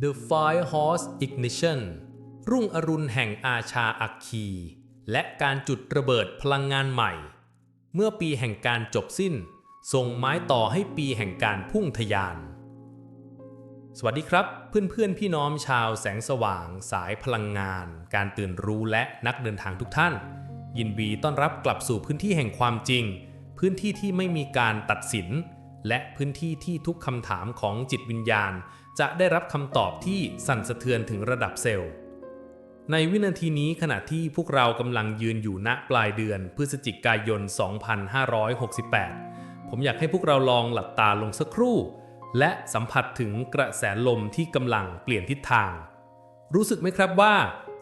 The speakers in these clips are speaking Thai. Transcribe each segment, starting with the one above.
The Fire Horse Ignition รุ่งอรุณแห่งอาชาอัคคี และการจุดระเบิดพลังงานใหม่ เมื่อปีแห่งการจบสิ้น ส่งไม้ต่อให้ปีแห่งการพุ่งทะยาน สวัสดีครับ เพื่อนๆพี่น้องชาวแสงสว่าง สายพลังงาน การตื่นรู้และนักเดินทางทุกท่าน ยินดีต้อนรับกลับสู่พื้นที่แห่งความจริง พื้นที่ที่ไม่มีการตัดสิน และพื้นที่ที่ทุกคำถามของจิตวิญญาณ จะได้รับคำตอบที่สั่นสะเทือนถึงระดับเซลล์ ในวินาทีนี้ขณะที่พวกเรากำลังยืนอยู่ณปลายเดือนพฤศจิกายน 2568 ผมอยากให้พวกเราลองหลับตาลงสักครู่ และสัมผัสถึงกระแสลมที่กำลังเปลี่ยนทิศทาง รู้สึกไหมครับว่า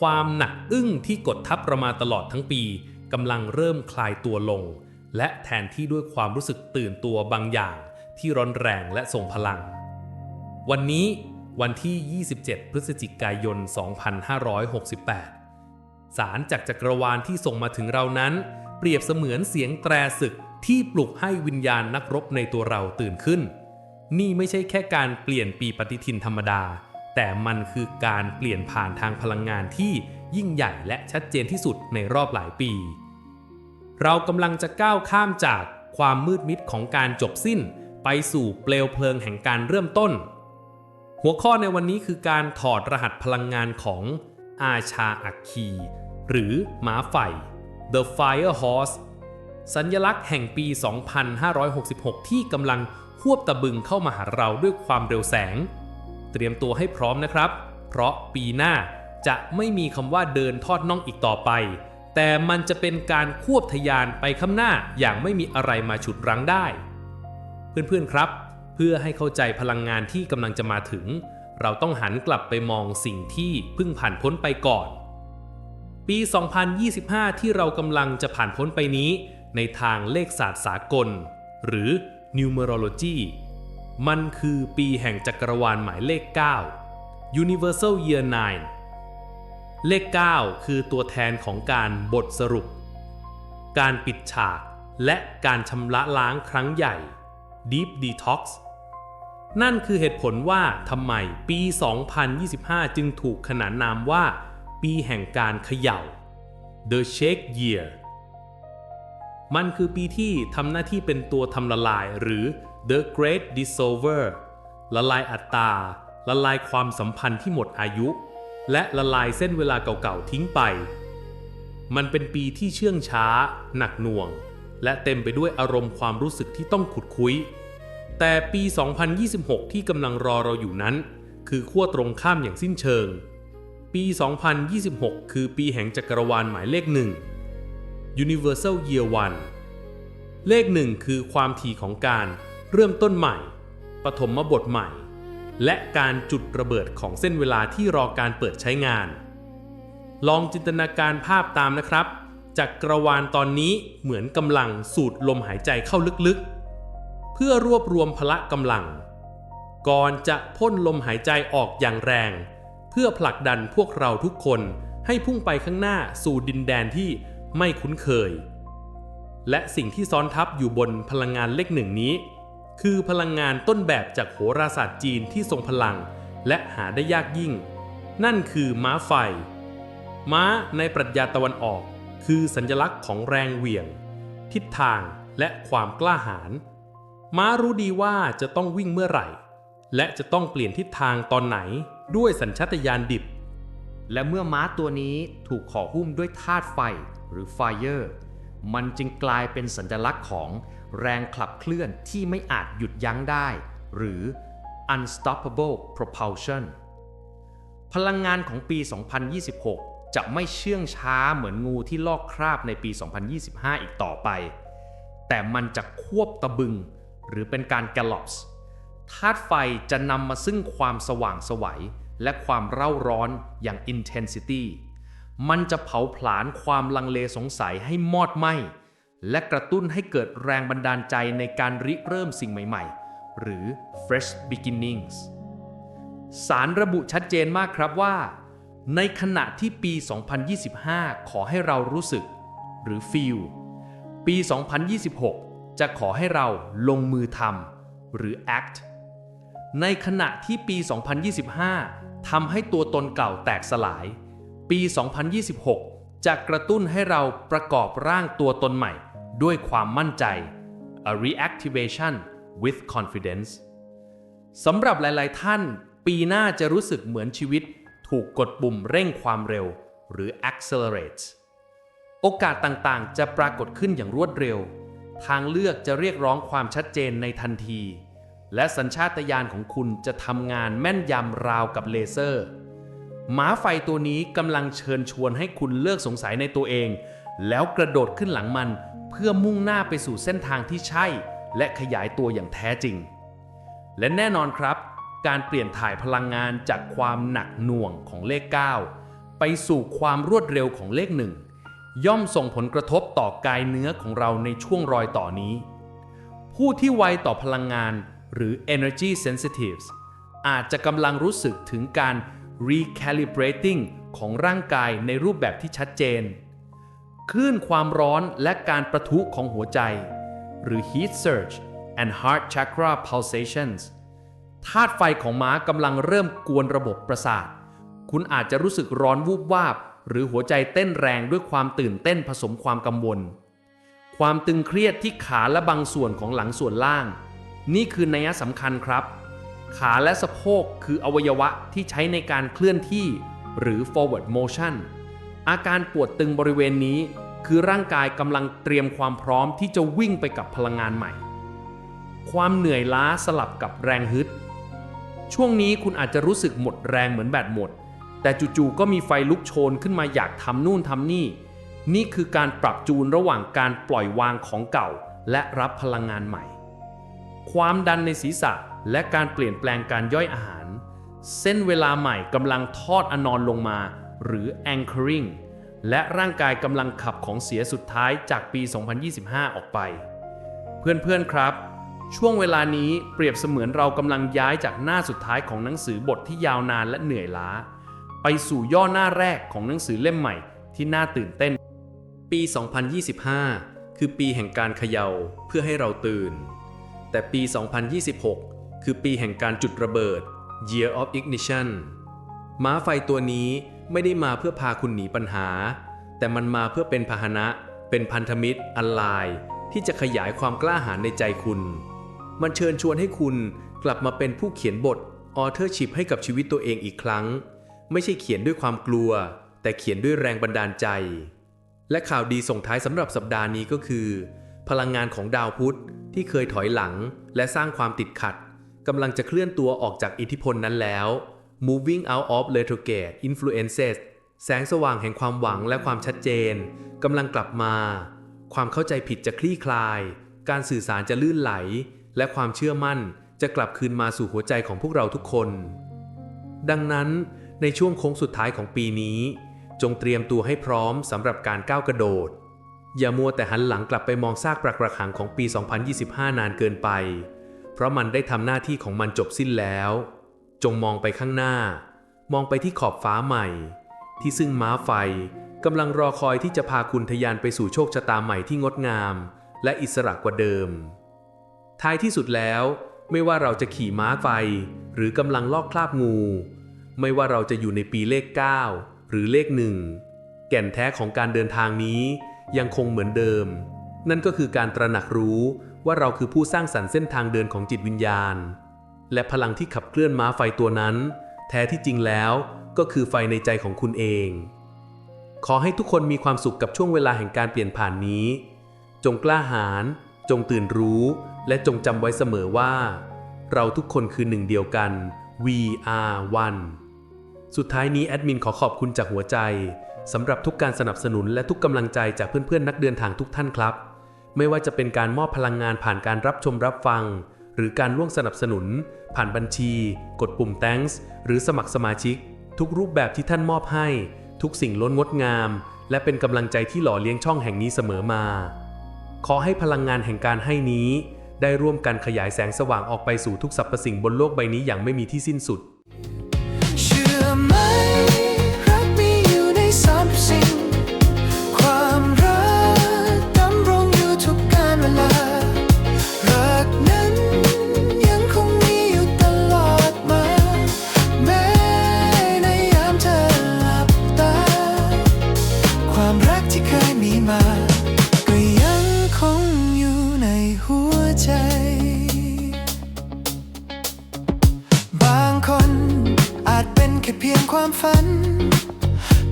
ความหนักอึ้งที่กดทับเรามาตลอดทั้งปีกำลังเริ่มคลายตัวลง และแทนที่ด้วยความรู้สึกตื่นตัวบางอย่างที่ร้อนแรงและทรงพลัง วันนี้วันที่ 27 พฤศจิกายน 2568 สารจากจักรวาลที่ส่งมาถึงเรานั้น เปรียบเสมือนเสียงแตรศึกที่ปลุกให้วิญญาณนักรบในตัวเราตื่นขึ้น นี่ไม่ใช่แค่การเปลี่ยนปีปฏิทินธรรมดา แต่มันคือการเปลี่ยนผ่านทางพลังงานที่ยิ่งใหญ่และชัดเจนที่สุดในรอบหลายปี เรากำลังจะก้าวข้ามจากความมืดมิดของการจบสิ้น ไปสู่เปลวเพลิงแห่งการเริ่มต้น หัวข้อในวันนี้คือการถอดรหัสพลังงานของอาชาอัคคี หรือหมาไฟ The Fire Horse สัญลักษณ์แห่งปี 2566 ที่กำลังควบตะบึงเข้ามาหาเราด้วยความเร็วแสง เตรียมตัวให้พร้อมนะครับ เพราะปีหน้าจะไม่มีคำว่าเดินทอดน่องอีกต่อไป แต่มันจะเป็นการควบทะยานไปข้างหน้าอย่างไม่มีอะไรมาฉุดรั้งได้ เพื่อนๆครับ เพื่อให้เข้าใจพลังงานที่กำลังจะมาถึง เราต้องหันกลับไปมองสิ่งที่เพิ่งผ่านพ้นไปก่อน ปี 2025 ที่เรากำลังจะผ่านพ้นไปนี้ ในทางเลขศาสตร์สากล หรือ numerology มันคือปีแห่งจักรวาลหมายเลข 9 universal year 9 เลข 9 คือตัวแทนของการบทสรุป การปิดฉาก และการชำระล้างครั้งใหญ่ Deep Detox นั่นคือเหตุผลว่าทำไมปี 2025 จึงถูกขนานนามว่า ปีแห่งการเขย่า The Shake Year มันคือปีที่ทำหน้าที่เป็นตัวทำละลายหรือ The Great Dissolver ละลายอัตรา ละลายความสัมพันธ์ที่หมดอายุ และละลายเส้นเวลาเก่าๆทิ้งไป มันเป็นปีที่เชื่องช้า หนักหน่วง และเต็มไปด้วยอารมณ์ความรู้สึกที่ต้องขุดคุย แต่ปี 2026 ที่กำลังรอเราอยู่นั้น คือขั้วตรงข้ามอย่างสิ้นเชิง ปี 2026 คือปีแห่งจักรวาลหมายเลขหนึ่ง Universal Year 1เลขหนึ่งคือความถี่ของการเริ่มต้นใหม่ ปฐมบทใหม่ และการจุดระเบิดของเส้นเวลาที่รอการเปิดใช้งาน ลองจินตนาการภาพตามนะครับ จักรวาลตอนนี้เหมือนกำลังสูดลมหายใจเข้าลึกๆ เพื่อรวบรวมพละกำลัง ก่อนจะพ่นลมหายใจออกอย่างแรง เพื่อผลักดันพวกเราทุกคนให้พุ่งไปข้างหน้าสู่ดินแดนที่ไม่คุ้นเคย และสิ่งที่ซ้อนทับอยู่บนพลังงานเลขหนึ่งนี้ คือพลังงานต้นแบบจากโหราศาสตร์จีนที่ทรงพลัง และหาได้ยากยิ่ง นั่นคือม้าไฟ ม้าในปรัชญาตะวันออก คือสัญลักษณ์ของแรงเหวี่ยง ทิศทางและความกล้าหาญม้ารู้ดีว่าจะต้องวิ่งเมื่อไหร่ และจะต้องเปลี่ยนทิศทางตอนไหนด้วยสัญชาตญาณดิบ และเมื่อม้าตัวนี้ถูกห่อหุ้มด้วยธาตุไฟหรือ Fire มันจึงกลายเป็นสัญลักษณ์ของ แรงขับเคลื่อนที่ไม่อาจหยุดยั้งได้ หรือ unstoppable propulsion พลังงานของปี 2026 จะไม่เชื่องช้าเหมือนงูที่ลอกคราบในปี 2025 อีกต่อไป แต่มันจะควบตะบึง หรือเป็นการ gallops ธาตุไฟจะนำมาซึ่งความสว่างสวัย และความเร่าร้อนอย่าง intensity มันจะเผาผลาญความลังเลสงสัยให้มอดไหม้ และกระตุ้นให้เกิดแรงบันดาลใจในการริเริ่มสิ่งใหม่ๆ หรือ fresh beginnings สารระบุชัดเจนมากครับว่า ในขณะที่ปี 2025 ขอให้เรารู้สึก หรือ feel ปี 2026 จะขอให้เราลงมือทำหรือ act ในขณะที่ปี 2025 ทำให้ตัวตนเก่าแตกสลาย ปี 2026 จะกระตุ้นให้เราประกอบร่างตัวตนใหม่ ด้วยความมั่นใจ a reactivation with confidence สำหรับหลาย ๆ ท่าน ปีหน้าจะรู้สึกเหมือนชีวิต ถูกกดปุ่มเร่งความเร็ว หรือ accelerate โอกาสต่าง ๆ จะปรากฏขึ้นอย่างรวดเร็ว ทางเลือกจะเรียกร้องความชัดเจนในทันที และสัญชาตญาณของคุณจะทำงานแม่นยำราวกับเลเซอร์ หมาไฟตัวนี้กำลังเชิญชวนให้คุณเลิกสงสัยในตัวเอง แล้วกระโดดขึ้นหลังมัน เพื่อมุ่งหน้าไปสู่เส้นทางที่ใช่ และขยายตัวอย่างแท้จริง และแน่นอนครับ การเปลี่ยนถ่ายพลังงานจากความหนักหน่วงของเลข 9 ไปสู่ความรวดเร็วของเลขหนึ่งย่อมส่งผลกระทบต่อกายเนื้อของเราในช่วงรอยต่อนี้ ผู้ที่ไวต่อพลังงานหรือ energy sensitives อาจจะกำลังรู้สึกถึงการ recalibrating ของร่างกายในรูปแบบที่ชัดเจน คลื่นความร้อนและการประทุของหัวใจ หรือ heat surge and heart chakra pulsations ธาตุไฟของม้ากำลังเริ่มกวนระบบประสาท คุณอาจจะรู้สึกร้อนวูบวาบ หรือหัวใจเต้นแรงด้วยความตื่นเต้นผสมความกังวล ความตึงเครียดที่ขาและบางส่วนของหลังส่วนล่าง นี่คือนัยสำคัญครับ ขาและสะโพกคืออวัยวะที่ใช้ในการเคลื่อนที่ หรือ forward motion อาการปวดตึงบริเวณนี้ คือร่างกายกำลังเตรียมความพร้อมที่จะวิ่งไปกับพลังงานใหม่ ความเหนื่อยล้าสลับกับแรงฮึด ช่วงนี้คุณอาจจะรู้สึกหมดแรงเหมือนแบตหมด แต่จู่ๆก็มีไฟลุกโชนขึ้นมาอยากทำนู่นทำนี่ นี่คือการปรับจูนระหว่างการปล่อยวางของเก่า และรับพลังงานใหม่ ความดันในศีรษะและการเปลี่ยนแปลงการย่อยอาหาร เส้นเวลาใหม่กำลังทอดอนอนลงมา หรือ anchoring และร่างกายกำลังขับของเสียสุดท้ายจากปี 2025 ออกไป เพื่อนๆครับ ช่วงเวลานี้เปรียบเสมือนเรากำลังย้ายจากหน้าสุดท้ายของหนังสือบทที่ยาวนานและเหนื่อยล้า ไปสู่ย่อหน้าแรกของหนังสือเล่มใหม่ที่น่าตื่นเต้น ปี 2025 คือปีแห่งการเขย่าเพื่อให้เราตื่น แต่ปี 2026 คือปีแห่งการจุดระเบิด Year of Ignition ม้าไฟตัวนี้ ไม่ได้มาเพื่อพาคุณหนีปัญหา แต่มันมาเพื่อเป็นพาหนะ เป็นพันธมิตร อันไลน์ที่จะขยายความกล้าหาญในใจคุณ มันเชิญชวนให้คุณกลับมาเป็นผู้เขียนบท authorship ให้กับชีวิตตัวเองอีกครั้ง ไม่ใช่เขียนด้วยความกลัว แต่เขียนด้วยแรงบันดาลใจ และข่าวดีส่งท้ายสำหรับสัปดาห์นี้ก็คือ พลังงานของดาวพุธที่เคยถอยหลัง และสร้างความติดขัดกำลังจะเคลื่อนตัวออกจากอิทธิพลนั้นแล้ว moving out of retrograde influences แสงสว่างแห่งความหวังและความชัดเจนกำลังกลับมา ความเข้าใจผิดจะคลี่คลาย การสื่อสารจะลื่นไหล และความเชื่อมั่นจะกลับคืนมาสู่หัวใจของพวกเราทุกคน ดังนั้นในช่วงโค้งสุดท้ายของปีนี้ จงเตรียมตัวให้พร้อมสำหรับการก้าวกระโดด อย่ามัวแต่หันหลังกลับไปมองซากปรักปรักหังของปี 2025 นานเกินไป เพราะมันได้ทำหน้าที่ของมันจบสิ้นแล้ว จงมองไปข้างหน้า มองไปที่ขอบฟ้าใหม่ ที่ซึ่งม้าไฟกำลังรอคอยที่จะพาคุณทะยานไปสู่โชคชะตาใหม่ที่งดงาม และอิสระกว่าเดิม ท้ายที่สุดแล้ว ไม่ว่าเราจะขี่ม้าไฟ หรือกำลังลอกคราบงู ไม่ว่าเราจะอยู่ในปีเลข 9 หรือเลขหนึ่งแก่นแท้ของการเดินทางนี้ยังคงเหมือนเดิม นั่นก็คือการตระหนักรู้ว่าเราคือผู้สร้างสรรค์เส้นทางเดินของจิตวิญญาณ และพลังที่ขับเคลื่อนม้าไฟตัวนั้น แท้ที่จริงแล้วก็คือไฟในใจของคุณเอง ขอให้ทุกคนมีความสุขกับช่วงเวลาแห่งการเปลี่ยนผ่านนี้ จงกล้าหาญจงตื่นรู้ และจงจำไว้เสมอว่า เราทุกคนคือหนึ่งเดียวกัน We are one สุดท้ายนี้แอดมินขอขอบคุณจากหัวใจสำหรับทุกการสนับสนุนและทุกกำลังใจจากเพื่อนๆ นักเดินทางทุกท่านครับ ไม่ว่าจะเป็นการมอบพลังงานผ่านการรับชมรับฟัง หรือการร่วมสนับสนุน ผ่านบัญชี กดปุ่ม thanks หรือสมัครสมาชิก ทุกรูปแบบที่ท่านมอบให้ ทุกสิ่งล้นงดงาม และเป็นกำลังใจที่หล่อเลี้ยงช่องแห่งนี้เสมอมา ขอให้พลังงานแห่งการให้นี้ ได้ร่วมกันขยายแสงสว่างออกไปสู่ทุกสรรพสิ่งบนโลกใบนี้อย่างไม่มีที่สิ้นสุดเชื่อไหม มา ก็ยังคงอยู่ในหัวใจ บางคนอาจเป็นแค่เพียงความฝัน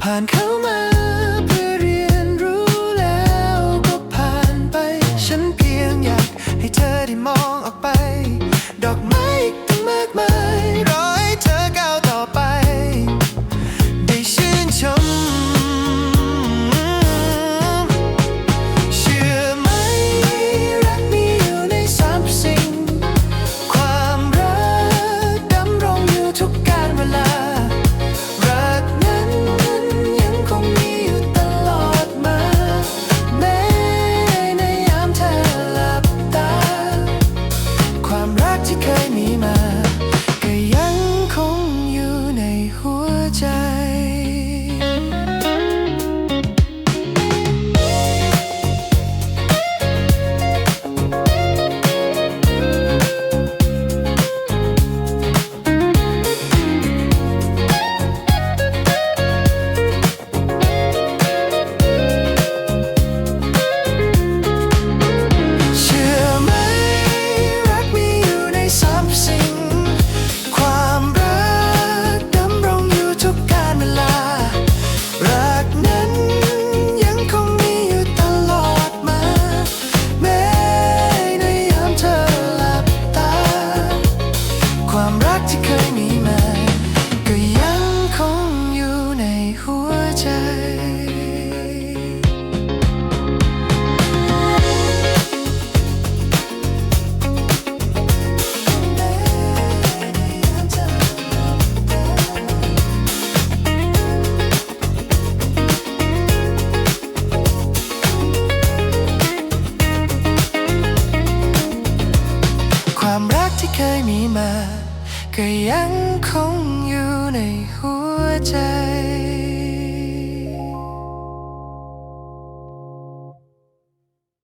ผ่านเข้ามา ยมีม